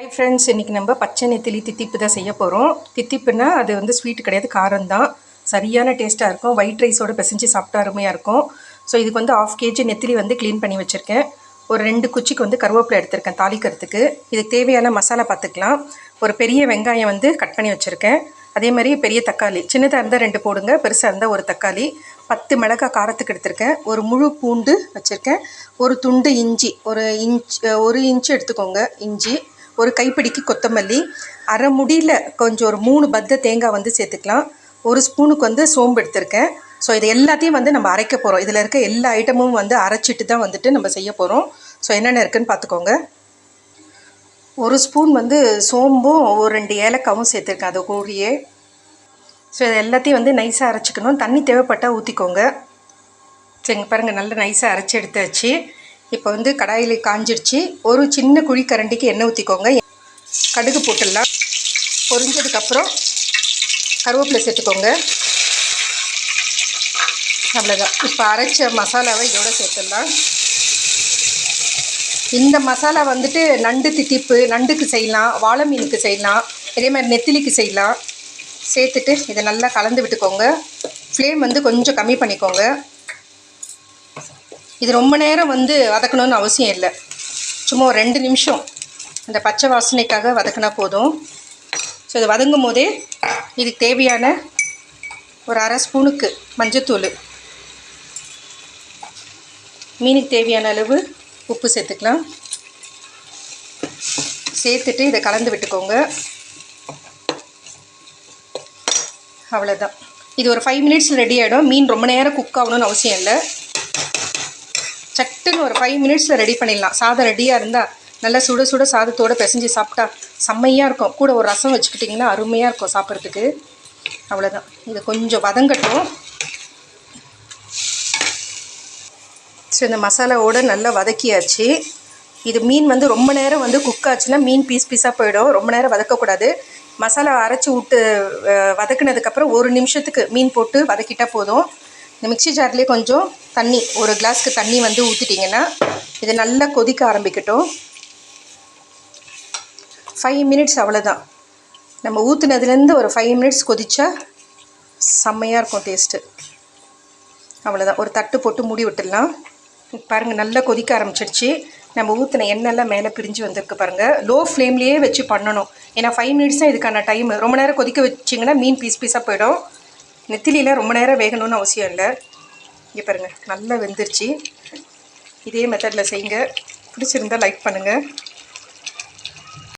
Hi friends இன்றைக்கி நம்ம பச்சை நெத்திலி தித்திப்பு தான் செய்ய போகிறோம் தித்திப்புனா அது வந்து ஸ்வீட் கிடையாது காரம் தான். சரியான டேஸ்ட்டாக இருக்கும். ஒயிட் ரைஸோட பிசைஞ்சு சாப்பிட்டா அருமையாக இருக்கும். ஸோ இதுக்கு வந்து ஆஃப் கேஜி நெத்திலி வந்து க்ளீன் பண்ணி வச்சுருக்கேன். ஒரு ரெண்டு குச்சிக்கு வந்து கருவேப்பிலை எடுத்திருக்கேன் தாளிக்கிறதுக்கு. இதுக்கு தேவையான மசாலா பார்த்துக்கலாம். ஒரு பெரிய வெங்காயம் வந்து கட் பண்ணி வச்சுருக்கேன். அதே மாதிரி பெரிய தக்காளி. சின்னதாக இருந்தால் ரெண்டு போடுங்க பெருசாக இருந்தால் ஒரு தக்காளி. பத்து மிளகாய் காரத்துக்கு எடுத்திருக்கேன். ஒரு முழு பூண்டு வச்சுருக்கேன். ஒரு துண்டு இஞ்சி ஒரு இன்ச் ஒரு இன்ச்சு எடுத்துக்கோங்க இஞ்சி. ஒரு கைப்பிடிக்கு கொத்தமல்லி அரை முடியில் கொஞ்சம் ஒரு மூணு பத்த தேங்காய் வந்து சேர்த்துக்கலாம். ஒரு ஸ்பூனுக்கு வந்து சோம்பு எடுத்திருக்கேன். ஸோ இது எல்லாத்தையும் வந்து நம்ம அரைக்க போகிறோம் இதில் இருக்க எல்லா ஐட்டமும் வந்து அரைச்சிட்டு தான் வந்துட்டு நம்ம செய்ய போகிறோம் ஸோ என்னென்ன இருக்குன்னு பார்த்துக்கோங்க. ஒரு ஸ்பூன் வந்து சோம்பும் ஒரு ரெண்டு ஏலக்காவும் சேர்த்துருக்கேன். அது கூடியே. ஸோ இது எல்லாத்தையும் வந்து நைஸாக அரைச்சிக்கணும். தண்ணி தேவைப்பட்டால் ஊற்றிக்கோங்க சரிங்க பாருங்கள் நல்லா நைஸாக அரைச்சி எடுத்தாச்சு. இப்போ வந்து கடாயில் காஞ்சிடுச்சு ஒரு சின்ன குழி கரண்டிக்கு எண்ணெய் ஊற்றிக்கோங்க கடுகு போட்டுடலாம். பொரிஞ்சதுக்கப்புறம் கருவேப்பிலை சேர்த்துக்கோங்க. அவ்வளோதான் இப்போ அரைச்ச மசாலாவை இதோட சேர்த்துடலாம். இந்த மசாலா வந்துட்டு நண்டு தித்திப்பு நண்டுக்கு செய்யலாம் வாழை மீனுக்கு செய்யலாம் இதே மாதிரி நெத்திலிக்கு செய்யலாம். சேர்த்துட்டு இதை நல்லா கலந்து விட்டுக்கோங்க. ஃப்ளேம் வந்து கொஞ்சம் கம்மி பண்ணிக்கோங்க. இது ரொம்ப நேரம் வந்து வதக்கணும்னு அவசியம் இல்லை. சும்மா ஒரு ரெண்டு நிமிஷம் அந்த பச்சை வாசனைக்காக வதக்கினா போதும். ஸோ இது வதங்கும் போதே இதுக்கு தேவையான ஒரு அரை ஸ்பூனுக்கு மஞ்சத்தூள். மீனுக்கு தேவையான அளவு உப்பு சேர்த்துக்கலாம். சேர்த்துட்டு இதை கலந்து விட்டுக்கோங்க. அவ்வளோதான் இது ஒரு ஃபைவ் மினிட்ஸ் ரெடி ஆகிடும் மீன் ரொம்ப நேரம் குக் ஆகணும்னு அவசியம் இல்லை. சட்டுன்னு ஒரு ஃபைவ் மினிட்ஸில் ரெடி பண்ணிடலாம். சாதம் ரெடியாக இருந்தால் நல்லா சுட சுட சாதத்தோடு பிசைஞ்சு சாப்பிட்டா செம்மையாக இருக்கும். கூட ஒரு ரசம் வச்சுக்கிட்டிங்கன்னா அருமையாக இருக்கும் சாப்பிட்றதுக்கு. அவ்வளோதான் இது கொஞ்சம் வதங்கட்டும். ஸோ இந்த மசாலாவோடு நல்லா வதக்கியாச்சு. இது மீன் வந்து ரொம்ப நேரம் வந்து குக் ஆச்சுன்னா மீன் பீஸ் பீஸாக போயிடும். ரொம்ப நேரம் வதக்கக்கூடாது. மசாலா அரைச்சி விட்டு வதக்குனதுக்கப்புறம் ஒரு நிமிஷத்துக்கு மீன் போட்டு வதக்கிட்டால் போதும். இந்த மிக்சி ஜார்லேயே கொஞ்சம் தண்ணி ஒரு கிளாஸ்க்கு தண்ணி வந்து ஊற்றிட்டிங்கன்னா இது நல்லா கொதிக்க ஆரம்பிக்கட்டும். ஃபைவ் மினிட்ஸ் அவ்வளோதான் நம்ம ஊற்றுனதுலேருந்து ஒரு ஃபைவ் மினிட்ஸ் கொதிச்சா செம்மையாக இருக்கும் டேஸ்ட்டு அவ்வளோதான் ஒரு தட்டு போட்டு மூடி விட்டுடலாம். பாருங்கள் நல்லா கொதிக்க ஆரம்பிச்சிடுச்சு நம்ம ஊற்றின எண்ணெய்லாம் மேலே பிரிஞ்சு வந்திருக்கு பாருங்கள் லோ ஃப்ளேம்லேயே வச்சு பண்ணணும். ஏன்னா ஃபைவ் மினிட்ஸ் தான் இதுக்கான டைம் ரொம்ப நேரம் கொதிக்க வச்சிங்கன்னா மீன் பீஸ் பீஸாக போயிடும். நெத்திலியில் ரொம்ப நேரம் வேகணும்னு அவசியம் இல்லை. இங்கே பாருங்கள் நல்லா வெந்துருச்சு. இதே மெத்தடில் செய்யுங்க. பிடிச்சிருந்தால் லைக் பண்ணுங்கள்